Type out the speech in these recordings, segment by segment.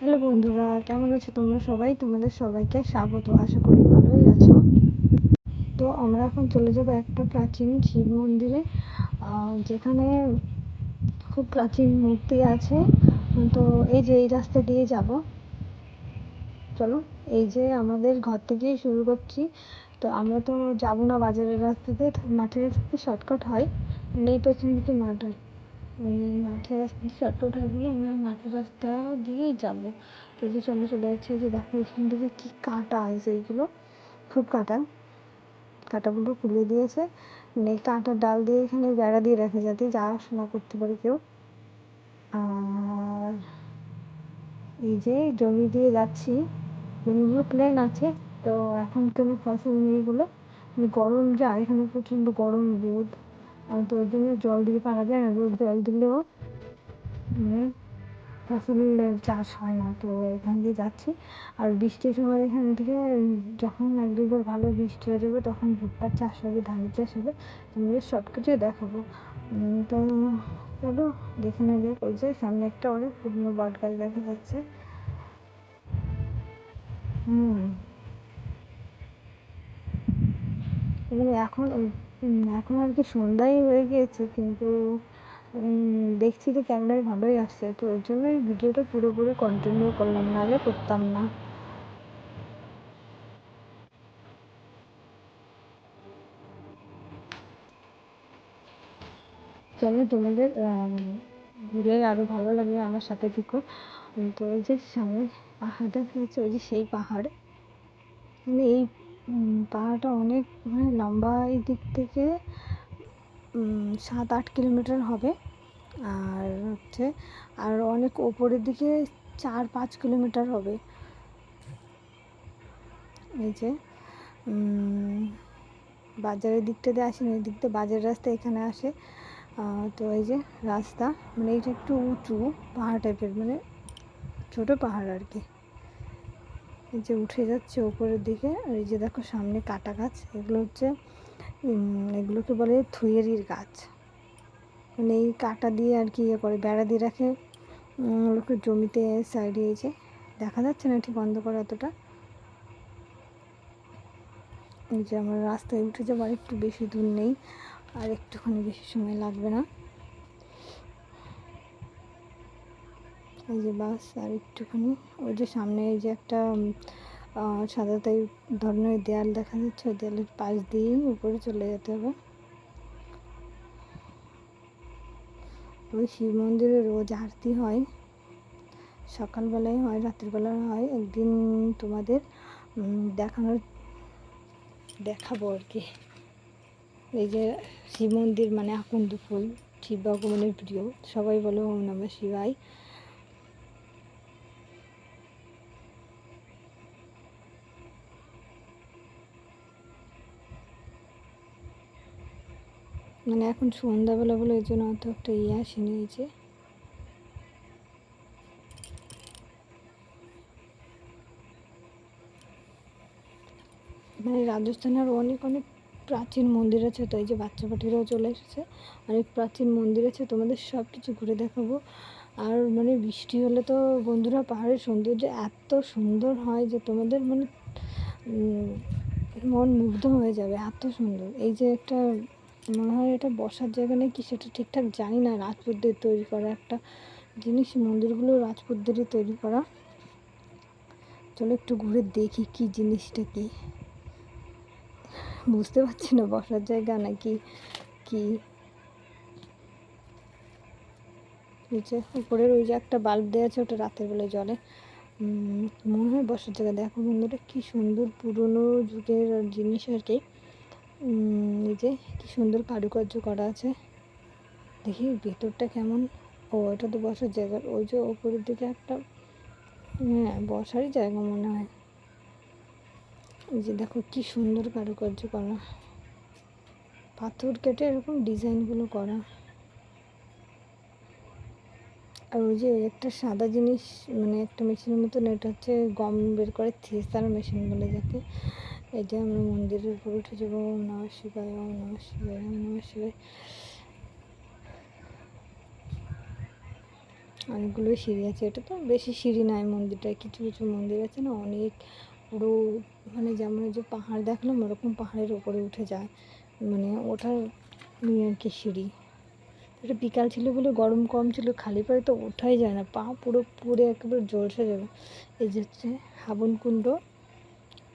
Hello বন্ধুরা, কেমন আছো তোমরা সবাই? তোমাদের সবাইকে স্বাগত, আশা করি ভালোই আছো। তো আমরা এখন চলে যাব একটা প্রাচীন শিব মন্দিরে যেখানে খুব প্রাচীন মূর্তি আছে। তো এই যে এই রাস্তা দিয়ে যাব। চলো, এই যে আমাদের ঘর থেকেই শুরু করছি। তো আমরা তো যাব না বাজারের রাস্তাতে, মাঠের রাস্তাতে শর্টকাট হয়, নেই পেছন দিকে মাঠ হয়। মাঠের রাস্তা দিয়ে শর্টকাট হয় আমরা মাঠের রাস্তা দিয়েই যাব। তো যে চলে চলে যাচ্ছে যে দেখো এখান থেকে কী কাটা আছে এইগুলো খুব কাটা। কাটাগুলো খুলে দিয়েছে। মানে কাঁটার ডাল দিয়ে এখানে বেড়া দিয়ে রাখে যাতে যাওয়া করতে পারে কেউ। আর এই যে জমি দিয়ে যাচ্ছি, জমিগুলো প্লেন আছে। তো এখন কোনো ফসল নেই বলে গরম যায় এখানে প্রচণ্ড গরম রোদ। তো ওই জন্য জল দিয়ে পারা যায় না জল দিলেও ফসলের চাষ হয় না। তো এখান দিয়ে যাচ্ছি। আর বৃষ্টির সময় এখান থেকে যখন এক দুবার ভালো বৃষ্টি হয়ে যাবে, তখন ভুট্টার চাষ হবে, ধানের চাষ হবে। তোমাদের সব কিছুই দেখাবো তো চলো, দেখে নেবে ওই যে সামনে একটা অনেক পুরনো বট গাছ দেখা যাচ্ছে। হুম। মানে এখন এখন আর কি সন্ধ্যাই হয়ে গিয়েছে, কিন্তু দেখছি তো ক্যামেরায় ভালোই আসছে, তো ওই জন্যই ভিডিওটা পুরোপুরি কন্টিনিউ করলাম, নাহলে করতাম না। চলো তোমাদের ঘুরে আরও ভালো লাগবে আমার সাথে থেকো। তো ওই যে সামনে পাহাড়টা ওই যে সেই পাহাড় মানে এই পাহাড়টা অনেক মানে লম্বা এই দিক থেকে সাত আট কিলোমিটার হবে। আর হচ্ছে, আর অনেক ওপরের দিকে চার পাঁচ কিলোমিটার হবে। এই যে বাজারের দিকটা দিয়ে আসেনি এই দিক দিয়ে বাজারের রাস্তা এখানে আসে। তো এই যে রাস্তা মানে এইটা একটু উঁচু পাহাড় টাইপের মানে ছোটো পাহাড় আর কি। এই যে উঠে যাচ্ছে ওপরের দিকে, আর এই যে দেখো সামনে কাটা গাছ, এগুলো হচ্ছে এগুলোকে বলে থুয়েরির গাছ। মানে এই কাটা দিয়ে আর কি ইয়ে করে, বেড়া দিয়ে রাখে ওগুলোকে জমিতে সাইডে এই যে, দেখা যাচ্ছে না ঠিক বন্ধ অন্ধকার অতটা। এই যে আমার রাস্তায় উঠে যাবার একটু বেশি দূর নেই, আর একটুখানি বেশি সময় লাগবে না। এই যে বাস, আর একটুখানি ওই যে সামনে এই যে একটা সাদা তাই ধরনের দেয়াল দেখা যাচ্ছে, ওই দেয়ালের পাশ দিয়েই উপরে চলে যেতে হবে। ওই শিব মন্দিরে রোজ আরতি হয়, সকালবেলায় হয় রাত্রিবেলায় হয়, একদিন তোমাদের দেখানোর, দেখাবো আর কি। এই যে শিব মন্দির মানে আকন্দ ফুল, শিব ভগবানের প্রিয়, সবাই বলে ওম নমঃ শিবায়। মানে এখন সন্ধ্যাবেলা বলে ওই জন্য অত একটা ইয়ে আসেনি এই যে। মানে রাজস্থানের অনেক অনেক প্রাচীন মন্দির আছে, তো এই যে বাচ্চা পাটিরাও চলে এসেছে। অনেক প্রাচীন মন্দির আছে, তোমাদের সব কিছু ঘুরে দেখাবো। আর মানে বৃষ্টি হলে তো বন্ধুরা, পাহাড়ের সৌন্দর্য এত সুন্দর হয় যে তোমাদের মানে মন মুগ্ধ হয়ে যাবে, এত সুন্দর। এই যে একটা মনে হয় এটা বসার জায়গা নেই কি সেটা ঠিকঠাক জানি না, রাজপুতদের তৈরি করা একটা জিনিস, মন্দিরগুলো রাজপুতদেরই তৈরি করা। চলো একটু ঘুরে দেখি কি জিনিসটা কি। বুঝতে পারছি না বসার জায়গা নাকি কি। নিচে উপরের ওই যে একটা বাল্ব দেওয়া আছে, ওটা রাতের বেলায় জলে মনে হয় বসার জায়গা। দেখো বন্ধুরা, কি সুন্দর পুরনো যুগের জিনিস আর কি। এই যে কি সুন্দর কারুকার্য করা আছে। দেখি ভেতরটা কেমন? ও, এটা তো বসার জায়গা। ওই যে ওপরের দিকে একটা হ্যাঁ বসারই জায়গা মনে হয়। এই যে দেখো কি সুন্দর কারুকার্য করা। পাথর কেটে এরকম ডিজাইনগুলো করা। আর ওই যে একটা সাদা জিনিস মানে একটা মেশিনের মতন, এটা হচ্ছে গম বের করে থিয়েসার মেশিন বলে যাকে। যে আমরা মন্দিরের উপরে উঠে যাব ওম নম শিবায়, ওম নম শিবায়, ওম নম শিবায়। অনেকগুলো সিঁড়ি আছে। এটা তো বেশি সিঁড়ি নাই মন্দিরটায় কিছু কিছু মন্দির আছে না, অনেক পুরো মানে যেমন যে পাহাড় দেখলাম, ওরকম পাহাড়ের ওপরে উঠে যায়। মানে ওঠার ইয়ে আর কি সিঁড়ি। এটা বিকাল ছিল বলে গরম কম ছিল, খালি পায়ে তো ওঠাই যায় না, পা পুরো পুড়ে একেবারে জ্বলসে যাবে। এই যে হচ্ছে হাবন কুণ্ড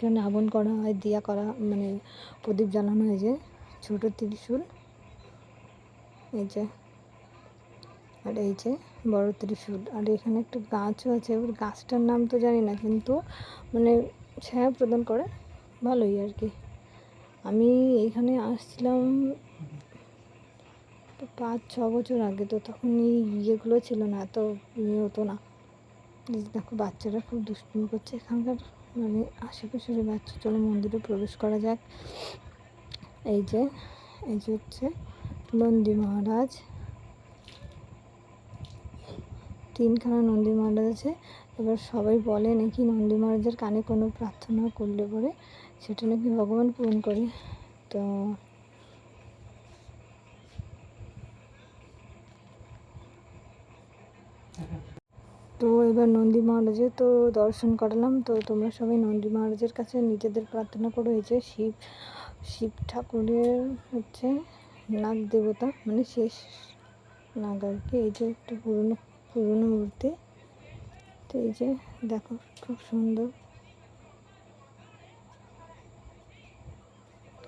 এখানে আবন করা হয়, দিয়া করা মানে প্রদীপ জ্বালানো হয় যে, ছোটো ত্রিশূল। এই যে, আর এই যে বড় ত্রিশূল। আর এখানে একটা গাছও আছে এবার গাছটার নাম তো জানি না, কিন্তু মানে ছায়া প্রদান করে, ভালোই আর কি। আমি এইখানে আসছিলাম পাঁচ, ছ বছর আগে, তো তখন এই ইয়েগুলো ছিল না, এত ইয়ে হতো না। দেখো, বাচ্চারা খুব দুষ্টুমি করছে এখানকার। মানে আশেপাশের বাচ্চা, চলো মন্দিরে প্রবেশ করা যাক। এই যে এই যে হচ্ছে নন্দী মহারাজ। তিনখানা নন্দী মহারাজ আছে। এবার সবাই বলে নাকি নন্দী মহারাজের কানে কোনো প্রার্থনা করলে পরে সেটা নাকি ভগবান পূরণ করে। তো তো এবার নন্দী মহারাজের তো দর্শন করালাম। তো তোমরা সবাই নন্দী মহারাজের কাছে নিজেদের প্রার্থনা করো যে শিব শিব ঠাকুরের হচ্ছে নাগ দেবতা মানে শেষ নাগ আর কি, এই যে একটা পুরনো পুরনো মূর্তি। তো এই যে দেখো খুব সুন্দর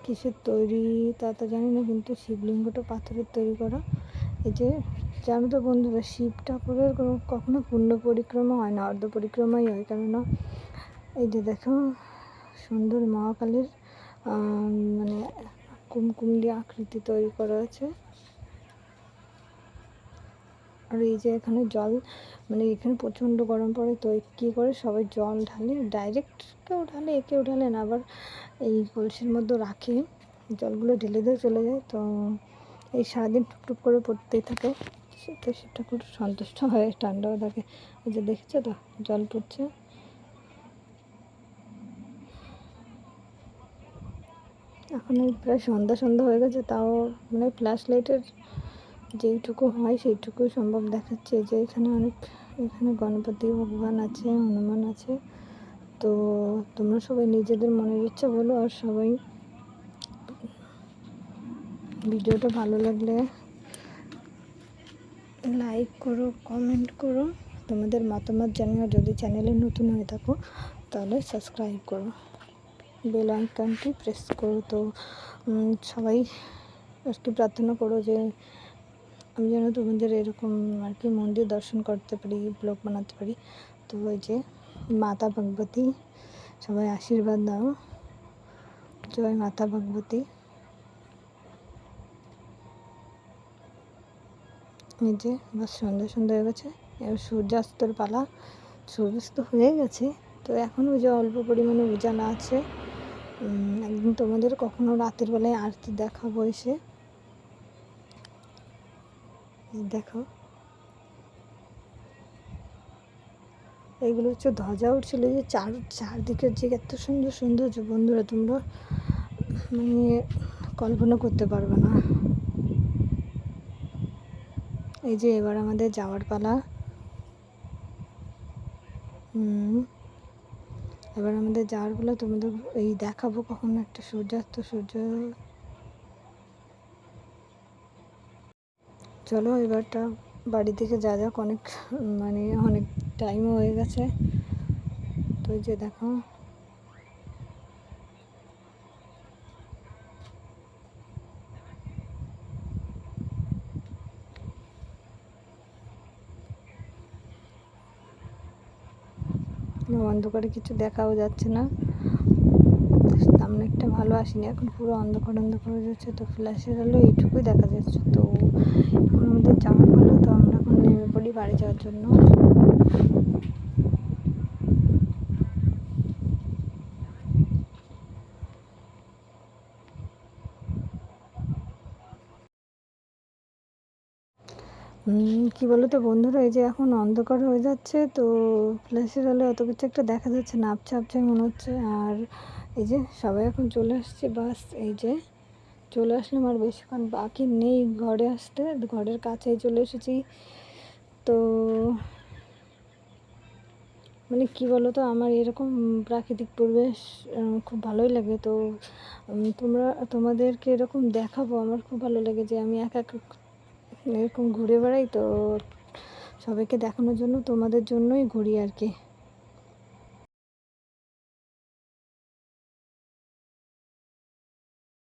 কিসের তৈরি তা তো জানি না, কিন্তু শিবলিঙ্গটা পাথরের তৈরি করা। এই যে জানো তো বন্ধুরা, শিব ঠাকুরের কোনো, কখনো পূর্ণ পরিক্রমা হয় না, অর্ধ পরিক্রমাই হয়। কেননা, এই যে দেখো, সুন্দর মহাকালের মানে কুমকুম দিয়ে আকৃতি তৈরি করা আছে। আর এই যে এখানে জল মানে এখানে প্রচণ্ড গরম পড়ে, তো কী করে সবাই জল ঢালে ডাইরেক্ট কেউ ঢালে কেউ ঢালে না, আবার এই কলসির মধ্যে রাখে, জলগুলো ঢেলে দিয়ে চলে যায়। তো এই সারাদিন টুকটুক করে পড়তেই থাকে। সেটা সেটা খুব সন্তুষ্ট হয় ঠান্ডাও থাকে। ওই যে দেখেছ তো, জল পড়ছে। এখন প্রায় সন্ধ্যা সন্ধ্যা হয়ে গেছে, তাও মানে ফ্ল্যাশ লাইটের যেইটুকু হয়, সেইটুকুই সম্ভব দেখাচ্ছে। যে এখানে অনেক, এখানে গণপতি ভগবান আছে, হনুমান আছে। তো তোমরা সবাই নিজেদের মনের ইচ্ছা বলো, আর সবাই ভিডিওটা ভালো লাগলে লাইক করো কমেন্ট করো। তোমাদের মতামত জানিও, যদি চ্যানেলে নতুন হয়ে থাকো, তাহলে সাবস্ক্রাইব করো। বেল আইকনটি প্রেস করো তো। সবাই আর কি প্রার্থনা করো যে আমি যেন তোমাদের এরকম আর কি মন্দির দর্শন করতে পারি ব্লগ বানাতে পারি। তো ওই যে মাতা ভগবতী, সবাই আশীর্বাদ দাও। জয় মাতা ভগবতী। যে বা সন্ধ্যা সন্ধ্যা হয়ে গেছে। এবার সূর্যাস্তর পালা, সূর্যাস্ত হয়ে গেছে। তো এখন ওই যে অল্প পরিমাণে উজালা আছে। একদিন তোমাদের কখনো রাতের বেলায় আরতি দেখাবো এসে? দেখো। এইগুলো হচ্ছে ধ্বজা উঠছিল যে চার, চারদিকের যে এত সুন্দর সৌন্দর্য বন্ধুরা তোমরা মানে কল্পনা করতে পারবে না। এই যে এবার আমাদের যাওয়ার পালা। হুম। এবার আমাদের যাওয়ার পালা, তোমাদের এই দেখাবো কখন একটা সূর্যাস্ত, সূর্য। চলো এবারটা বাড়ি থেকে যা যাক, অনেক মানে অনেক টাইমও হয়ে গেছে। তো যে দেখো। অন্ধকারে কিছু দেখাও যাচ্ছে না। সামনে একটা ভালো আসেনি, এখন পুরো অন্ধকার অন্ধকার হয়ে যাচ্ছে, তো ফ্ল্যাশের আলো এইটুকুই দেখা যাচ্ছে। তো এখন আমাদের জামা ভালো তো আমরা এখন নেমে পড়ি বাড়ি যাওয়ার জন্য। কি বলো তো বন্ধুরা, এই যে এখন অন্ধকার হয়ে যাচ্ছে, তো ফ্ল্যাশের আলো অত কিছু একটা দেখা যাচ্ছে না আপছে আপছে মনে হচ্ছে। আর এই যে সবাই এখন চলে আসছে, বাস, এই যে চলে আসলাম, আর বেশিক্ষণ বাকি নেই ঘরে আসতে, ঘরের কাছেই চলে এসেছি। তো মানে কি বলো তো আমার এরকম প্রাকৃতিক পরিবেশ খুব ভালোই লাগে। তো তোমরা, তোমাদেরকে এরকম দেখাবো, আমার খুব ভালো লাগে যে আমি একা এরকম ঘুরে বেড়াই তো সবাইকে দেখানোর জন্য তোমাদের জন্যই ঘুরি আর কি।